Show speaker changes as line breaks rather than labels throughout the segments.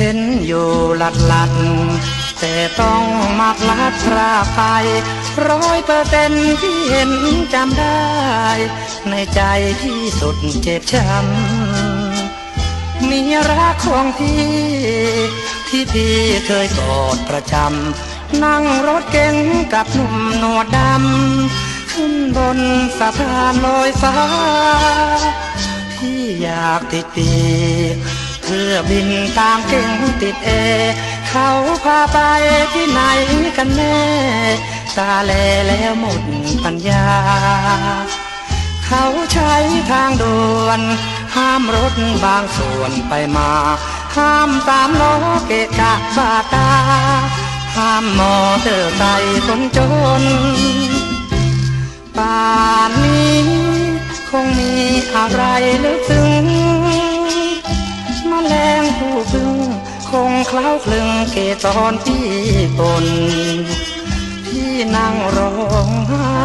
เห็นอยู่หลัดหลัดแต่ต้องมาพลัดพราไปร้อยเปอร์เซ็นที่เห็นจำได้ ในใจที่สุดเจ็บช้ำมีรักของพี่ ที่พี่เคยกอดประจำนั่งรถเก๋งกับหนุ่มหนวดดำ ขึ้นบนสะพานลอยฟ้า พี่อยากติดปี เพื่อบินตามเก่งติดเอ เขาพาไปที่ไหนกันแน่ ตาแลแล้วหมดปัญญา เขาใช้ทางด่วน ห้ามรถบางส่วนไปมา ห้ามตามล้อเกะกะบาตา ห้ามมอเตอร์ไซค์คนจน ป่านนี้ คงมีอะไรลึกซึ้ง เคล้าคลึงเกตอนที่ปนพี่นั่งร้องไห้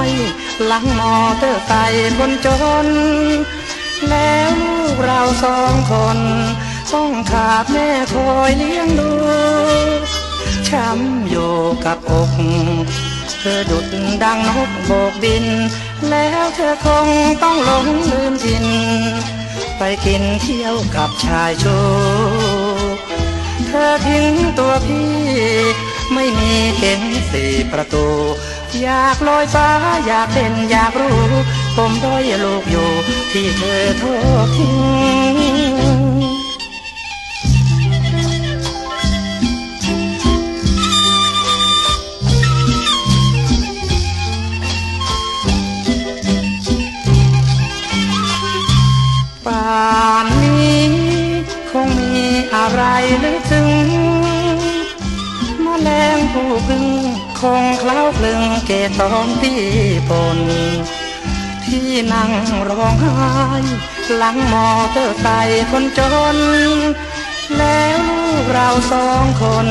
หลังมอเตอร์ไซค์คนจน แล้วลูกเราสองคน ต้องขาดแม่คอยเลี้ยงดูช้ำอยู่กับอกเธอดุดดังนกโบกบิน แล้วเธอคงต้องหลงลืมทิน ไปกินเที่ยวกับชายชู เธอทิ้งตัวพี่ ไม่มีเห็นสี่ประตู อยากลอยฟ้าอยากเป็นอยากรู้ ผมด้อยลูกอยู่ที่เธอทอทิ้ง ไรลึกซึ้งมแมลงผู้พึงคงเคล้าคลึงเกตอนที่ปนที่นั่งร้องไห้หลังมอเตอร์ไซค์คนจน แล้วเราสองคน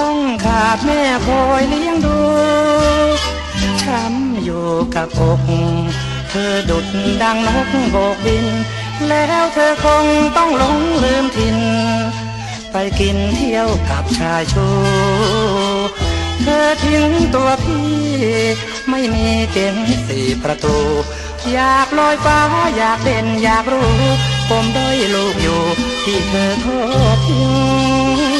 ต้องขาดแม่คอยเลี้ยงดูช้ำอยู่กับอกเธอดุดดังนกโบกบิน แล้วเธอคงต้องลง ไปกินเที่ยวกับชายชูเธอทิ้งตัวพี่ ไม่มีเก่งสี่ประตู อยากลอยฟ้าอยากเด่นอยากรู้ผมด้อยลูกอยู่ที่เธอโทษทิ้ง